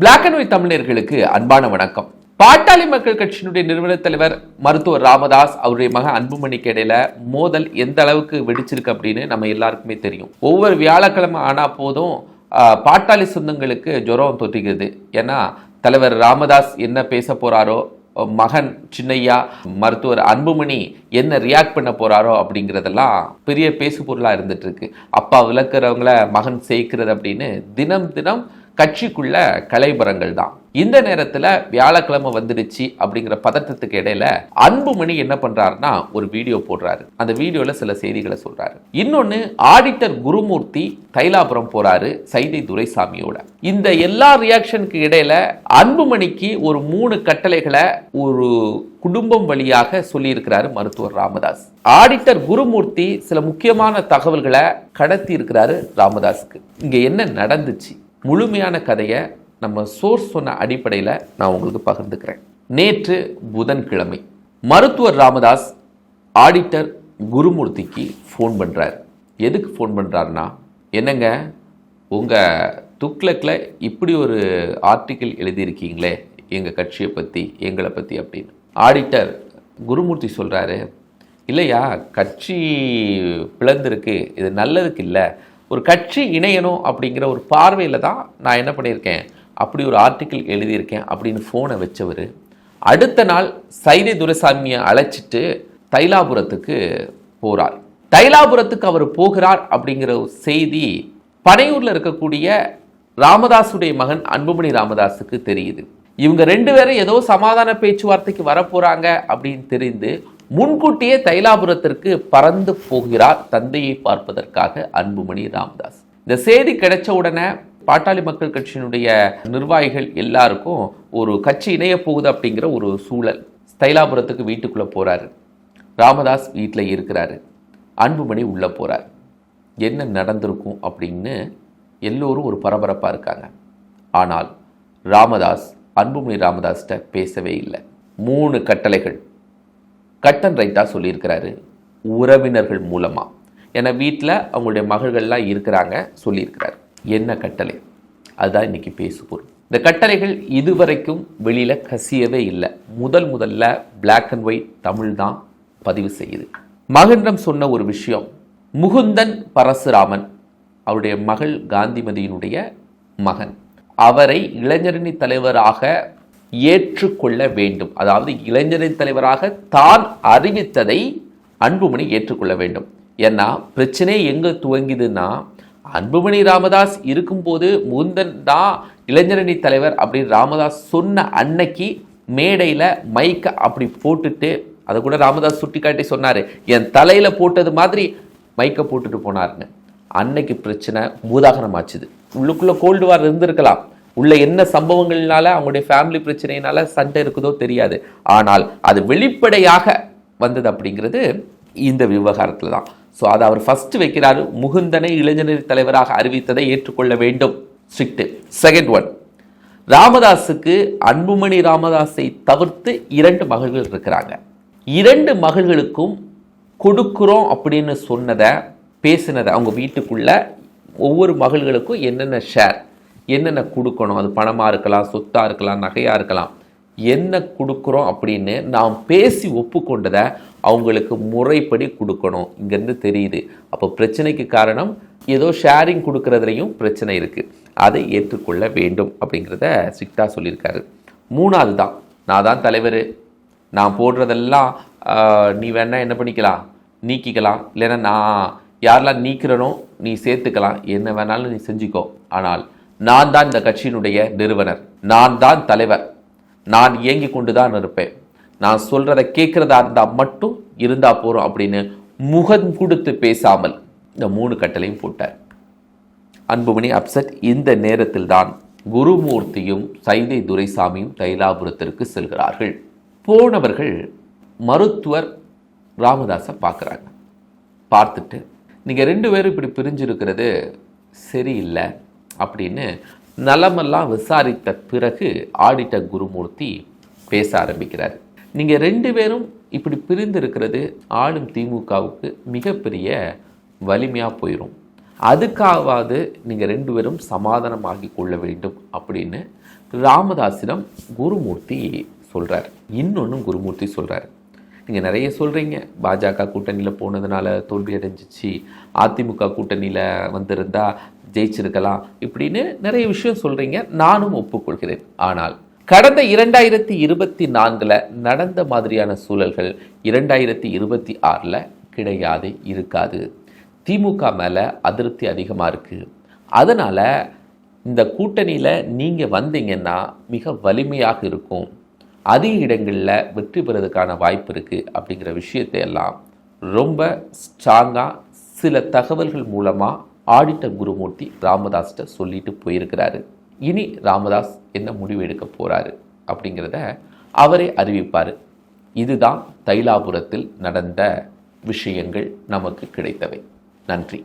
Black and white தமிழர்களுக்கு அன்பான வணக்கம். பாட்டாளி மக்கள் கட்சியினுடைய நிறுவன தலைவர் மருத்துவர் ராமதாஸ் அவருடைய மகன் அன்புமணிக்கு இடையில மோதல் எந்த அளவுக்கு வெடிச்சிருக்கு அப்படின்னு நம்ம எல்லாருக்குமே தெரியும். ஒவ்வொரு வியாழக்கிழமை ஆனா போதும் பாட்டாளி சொந்தங்களுக்கு ஜுரம் தொட்டுகிறது ஏன்னா தலைவர் ராமதாஸ் என்ன பேச போறாரோ மகன் சின்னையா மருத்துவர் அன்புமணி என்ன ரியாக்ட் பண்ண போறாரோ அப்படிங்கிறதெல்லாம் பெரிய பேசு பொருளாக இருந்துட்டு இருக்கு. அப்பா விளக்குறவங்கள மகன் சேர்க்கிறது அப்படின்னு தினம் தினம் கட்சிக்குள்ள கலைபரங்கள் தான். இந்த நேரத்துல வியாழக்கிழமை வந்துடுச்சு அப்படிங்கிற பதட்டத்துக்கு இடையில அன்புமணி என்ன பண்றாருன்னா ஒரு வீடியோ போடுறாரு. அந்த வீடியோல சில செய்திகளை சொல்றாரு. இன்னொன்னு ஆடிட்டர் குருமூர்த்தி தைலாபுரம் போறாரு சைதை துரைசாமியோட. இந்த எல்லா ரியாக்ஷனுக்கு இடையில அன்புமணிக்கு ஒரு மூணு கட்டளைகளை ஒரு குடும்பம் வழியாக சொல்லியிருக்கிறாரு மருத்துவர் ராமதாஸ். ஆடிட்டர் குருமூர்த்தி சில முக்கியமான தகவல்களை கடத்தி இருக்கிறாரு ராமதாஸுக்கு. இங்க என்ன நடந்துச்சு? முழுமையான கதையை நம்ம சோர்ஸ் சொன்ன அடிப்படையில் நான் உங்களுக்கு பகிர்ந்துக்கிறேன். நேற்று புதன்கிழமை மருத்துவர் ராமதாஸ் ஆடிட்டர் குருமூர்த்திக்கு ஃபோன் பண்ணுறார் எதுக்கு ஃபோன் பண்ணுறாருன்னா என்னங்க உங்கள் துக்ளக்கில் இப்படி ஒரு ஆர்டிக்கிள் எழுதியிருக்கீங்களே எங்கள் கட்சியை பற்றி எங்களை பற்றி அப்படின்னு. ஆடிட்டர் குருமூர்த்தி சொல்கிறாரு இல்லையா கட்சி பிளந்திருக்கு இது நல்லதுக்கு இல்லை ஒரு கட்சி இணையணும் அப்படிங்கிற ஒரு பார்வையில் தான் நான் என்ன பண்ணியிருக்கேன்? அப்படி ஒரு ஆர்டிக்கிள் எழுதியிருக்கேன் அப்படின்னு ஃபோனை வச்சவர். அடுத்த நாள் சைதை துரைசாமியை அழைச்சிட்டு தைலாபுரத்துக்கு போகிறார் தைலாபுரத்துக்கு அவர் போகிறார் அப்படிங்கிற ஒரு செய்தி பனையூரில் இருக்கக்கூடிய ராமதாஸுடைய மகன் அன்புமணி ராமதாஸுக்கு தெரியுது. இவங்க ரெண்டு பேரும் ஏதோ சமாதான பேச்சுவார்த்தைக்கு வரப்போகிறாங்க அப்படின்னு தெரிந்து முன்கூட்டியே தைலாபுரத்திற்கு பறந்து போகிறார் தந்தையை பார்ப்பதற்காக அன்புமணி ராமதாஸ். இந்த செய்தி கிடைச்ச உடனே பாட்டாளி மக்கள் கட்சியினுடைய நிர்வாகிகள் எல்லாருக்கும் ஒரு கட்சி இணைய போகுது அப்படிங்கிற ஒரு சூழல் தைலாபுரத்துக்கு வீட்டுக்குள்ளே போகிறாரு ராமதாஸ் வீட்டில் இருக்கிறாரு. அன்புமணி உள்ளே போகிறார் என்ன நடந்திருக்கும் அப்படின்னு எல்லோரும் ஒரு பரபரப்பாக இருக்காங்க. ஆனால் ராமதாஸ் அன்புமணி ராமதாஸ்கிட்ட பேசவே இல்லை. மூணு கட்டளைகள். கட் அண்ட் ரைட்டாக சொல்லியிருக்கிறாரு உறவினர்கள் மூலமாக ஏன்னா வீட்டில் அவங்களுடைய மகள்கள்லாம் இருக்கிறாங்க சொல்லியிருக்கிறார். என்ன கட்டளை? அதுதான் இன்னைக்கு பேசுபோர் இந்த கட்டளைகள் இதுவரைக்கும் வெளியில் கசியவே இல்லை. முதல் முதல்ல பிளாக் அண்ட் ஒயிட் தமிழ் தான் பதிவு செய்யுது. மகனிடம் சொன்ன ஒரு விஷயம் முகுந்தன் பரசுராமன் அவருடைய மகள் காந்திமதியினுடைய மகன். அவரை இளைஞரணி தலைவராக ஏற்றுக்கொள்ள வேண்டும். அதாவது இளைஞரின் தலைவராக தான் அறிவித்ததை அன்புமணி ஏற்றுக்கொள்ள வேண்டும். ஏன்னா பிரச்சனை எங்கே துவங்கிதுன்னா அன்புமணி ராமதாஸ் இருக்கும்போது முந்தன் தான் இளைஞரணி தலைவர் அப்படின்னு ராமதாஸ் சொன்ன அன்னைக்கு மேடையில் மைக்கை அப்படி போட்டுட்டு அதை கூட ராமதாஸ் சுட்டி காட்டி சொன்னார். என் தலையில் போட்டது மாதிரி மைக்கை போட்டுட்டு போனாருன்னு. அன்னைக்கு பிரச்சனை பூதாகரமாச்சுது. உள்ளுக்குள்ளே கோல்டு வார் இருந்திருக்கலாம். உள்ள என்ன சம்பவங்கள்னால அவங்களுடைய ஃபேமிலி பிரச்சனையினால சண்டை இருக்குதோ தெரியாது. ஆனால் அது வெளிப்படையாக வந்தது அப்படிங்கிறது இந்த விவகாரத்தில் தான். ஸோ அதை அவர் ஃபர்ஸ்ட் வைக்கிறார். முகுந்தனை இளைஞர் தலைவராக அறிவித்ததை ஏற்றுக்கொள்ள வேண்டும். ஸ்ட்ரிக்ட் செகண்ட் ஒன் ராமதாஸுக்கு அன்புமணி ராமதாஸை தவிர்த்து இரண்டு மகள்கள் இருக்கிறாங்க. இரண்டு மகள்களுக்கும் கொடுக்குறோம் அப்படின்னு சொன்னதை பேசினதை அவங்க வீட்டுக்குள்ள ஒவ்வொரு மகள்களுக்கும் என்னென்ன ஷேர் என்னென்ன கொடுக்கணும்? அது பணமாக இருக்கலாம் சொத்தாக இருக்கலாம் நகையாக இருக்கலாம். என்ன கொடுக்குறோம் அப்படின்னு நாம் பேசி ஒப்புக்கொண்டதை அவங்களுக்கு முறைப்படி கொடுக்கணும். இங்கேருந்து தெரியுது. அப்போ பிரச்சனைக்கு காரணம் ஏதோ ஷேரிங் கொடுக்கறதுலையும் பிரச்சனை இருக்குது அதை ஏற்றுக்கொள்ள வேண்டும் அப்படிங்கிறத ஸ்ட்ரிக்டாக சொல்லியிருக்காரு. மூணாவது தான் நான் தான் தலைவர். நான் போடுறதெல்லாம் நீ வேணால் என்ன பண்ணிக்கலாம்? நீக்கிக்கலாம். இல்லைன்னா நான் யாரெல்லாம் நீக்கிறனோ நீ சேர்த்துக்கலாம். என்ன வேணாலும் நீ செஞ்சுக்கோ. ஆனால் நான் தான் இந்த கட்சியினுடைய நிறுவனர். நான் தான் தலைவர். நான் இயங்கி கொண்டு தான் இருப்பேன். நான் சொல்கிறத கேட்குறதா இருந்தால் மட்டும் இருந்தா போறோம் அப்படின்னு முகம் கொடுத்து பேசாமல் இந்த மூணு கட்டளையும் போட்டார். அன்புமணி அப்செட் இந்த நேரத்தில் தான் குருமூர்த்தியும் சைதை துரைசாமியும் தைலாபுரத்திற்கு செல்கிறார்கள். போனவர்கள் மருத்துவர் ராமதாஸை பார்க்குறாங்க. பார்த்துட்டு நீங்கள் ரெண்டு பேரும் இப்படி பிரிஞ்சிருக்கிறது சரியில்லை. அப்படின்னு நலமெல்லாம் விசாரித்த பிறகு ஆடிட்டர் குருமூர்த்தி பேச ஆரம்பிக்கிறார். நீங்கள் ரெண்டு பேரும் இப்படி பிரிந்து இருக்கிறது ஆளும் திமுகவுக்கு மிகப்பெரிய வலிமையாக போயிடும் அதுக்காவது நீங்கள் ரெண்டு பேரும் சமாதானமாகி கொள்ள வேண்டும் அப்படின்னு ராமதாசிடம் குருமூர்த்தி சொல்கிறார் இன்னொன்றும் குருமூர்த்தி சொல்கிறார் நீங்கள் நிறைய சொல்கிறீங்க பாஜக கூட்டணியில் போனதுனால தோல்வி அடைஞ்சிச்சு. அதிமுக கூட்டணியில் வந்திருந்தா ஜெயிச்சிருக்கலாம் இப்படின்னு நிறைய விஷயம் சொல்கிறீங்க நானும் ஒப்புக்கொள்கிறேன். ஆனால் கடந்த இரண்டாயிரத்தி இருபத்தி நான்கில் நடந்த மாதிரியான சூழல்கள் இரண்டாயிரத்தி இருபத்தி ஆறில் கிடையாது இருக்காது. திமுக மேலே அதிருப்தி அதிகமாக இருக்குது அதனால் இந்த கூட்டணியில் நீங்கள் வந்தீங்கன்னா மிக வலிமையாக இருக்கும். அதிக இடங்களில் வெற்றி பெறதுக்கான வாய்ப்பு இருக்குது அப்படிங்கிற விஷயத்தை எல்லாம் ரொம்ப ஸ்ட்ராங்காக சில தகவல்கள் மூலமாக ஆடிட்டர் குருமூர்த்தி ராமதாஸ்கிட்ட சொல்லிட்டு போயிருக்கிறாரு. இனி ராமதாஸ் என்ன முடிவு எடுக்க போகிறாரு அப்படிங்கிறத அவரே அறிவிப்பார். இதுதான் தைலாபுரத்தில் நடந்த விஷயங்கள் நமக்கு கிடைத்தவை. நன்றி.